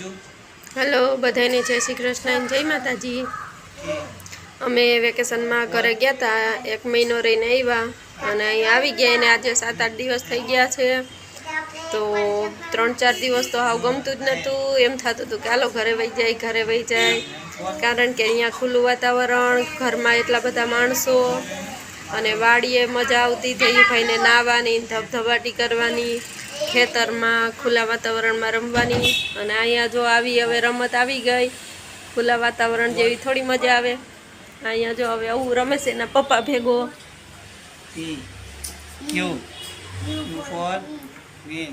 Hello બધાને જય શ્રી કૃષ્ણ જય માતાજી. અમે વેકેશનમાં ઘરે ગયા હતા એક મહિનો રહીને આવ્યા અને અહીં આવી ગયા એને આજે સાત આઠ દિવસ થઈ ગયા છે. તો ત્રણ ચાર દિવસ તો હાવ ગમતું જ નહોતું એમ થતું હતું કે હાલો ઘરે વહી જાય, ઘરે વહી જાય. કારણ કે અહીંયા ખુલ્લું વાતાવરણ, ઘરમાં એટલા બધા માણસો અને વાડીએ મજા આવતી જયુભાઈને નાહવાની, ધબધબાટી કરવાની. ખેતરમાં ખુલ્લા વાતાવરણમાં રમવાની. અને અહીંયા જો આવી હવે રમત આવી ગઈ. ખુલ્લા વાતાવરણ જેવી થોડી મજા આવે. અહીંયા જો હવે આવું રમે છે એના પપ્પા ભેગો. T Q Q for win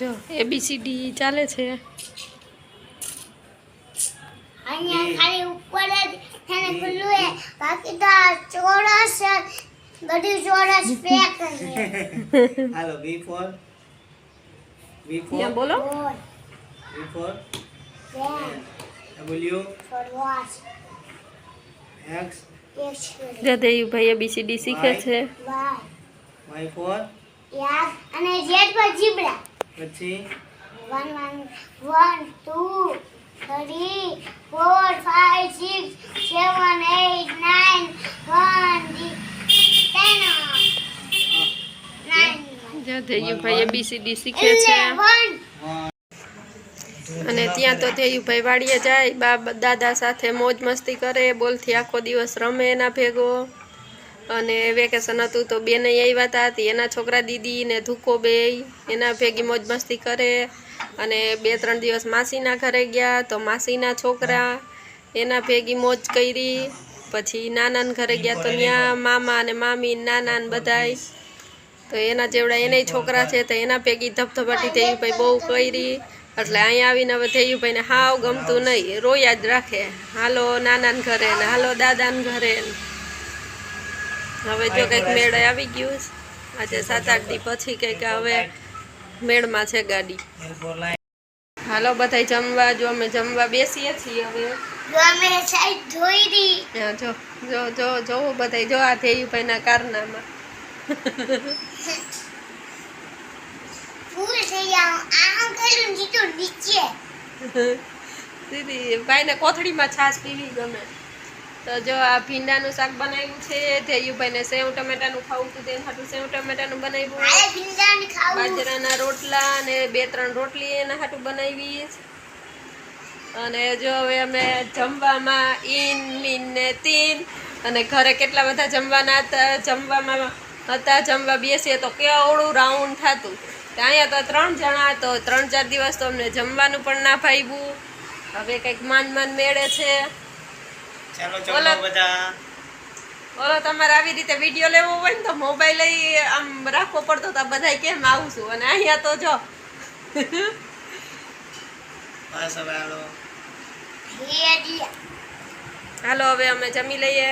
જો એબીસીડી ચાલે છે. અહીંયા ખાલી ઉપર જ છે ને ખુલ્લું બાકી તો ચોરસ બધું જોરસ પેક હાલો બી ફોર બી ફોર બોલો B for W for watch X જદેયુ ભાઈ એબીસીડી શીખે છે વાય વાય ફોર યાદ અને ઝેડ પર જીબ્રા પછી? 1 1 1 2 3 4 5 6 7 8 9 જદેયુભાઈ એબીસીડી શીખે છે. અને ત્યાં તો ધેયુભાઈ વાડીએ જાય બા દાદા સાથે મોજ મસ્તી કરે બોલથી આખો દિવસ રમે એના ભેગો. અને વેકેશન હતું તો બેને આવ્યા હતા એના છોકરા દીદી ને ધૂકો બે એના ભેગી મોજ મસ્તી કરે. અને બે ત્રણ દિવસ માસીના ઘરે ગયા તો માસીના છોકરા એના ભેગી મોજ કરી. પછી નાનાના ઘરે ગયા તો ત્યાં મામા અને મામી નાના ને બધાય. તો એના જેવડા એનાય છોકરા છે તો એના ભેગી ધબધબાટી ધેયુભાઈ બહુ કરી. એટલે અહીંયા આવીને હવે ધેયુભાઈને હાવ ગમતું નહીં. રોયા જ રાખે. હાલો નાનાને ઘરે ને હાલો દાદાને ઘરે હવે જો કંઈક મેળ આવી ગયું છે. આજે સાત આઠ દી પછી કંઈક હવે મેળમાં છે ગાડી. હાલો બધાય જમવા જો અમે જમવા બેસીએ છીએ હવે. જો જો જો જો બધા જો આ ભાઈના કારનામાં. દીદી ભાઈને કોથળીમાં છાશ પીવી ગમે. તો જો આ ભીંડાનું શાક બનાવ્યું છે ધૈયુભાઈને સેવ ટમેટાનું ખાવું હતું તેના હાટું સેવ ટમેટાનું બનાવ્યું. બાજરાના રોટલા અને બે ત્રણ રોટલી એના હાટું બનાવી. અને જો હવે અમે જમવામાં ઈન મીન ને તીન. અને ઘરે કેટલા બધા જમવાના હતા? જમવામાં હતા જમવા બેસીએ તો કેવડું રાઉન્ડ થતું. તો અહીંયા તો ત્રણ જણા તો ત્રણ ચાર દિવસ તો અમને જમવાનું પણ ના ભાવ્યું હવે કંઈક માન માન મેળે છે. ચાલો બોલો. ચલો બધા. ઓલો તમારે આવી રીતે વીડિયો લેવો હોય ને તો મોબાઈલ આમ રાખવો પડતો તો બધા કેમ આવું છું? અને અહીંયા તો જો. હાલો હવે અમે જમી લઈએ.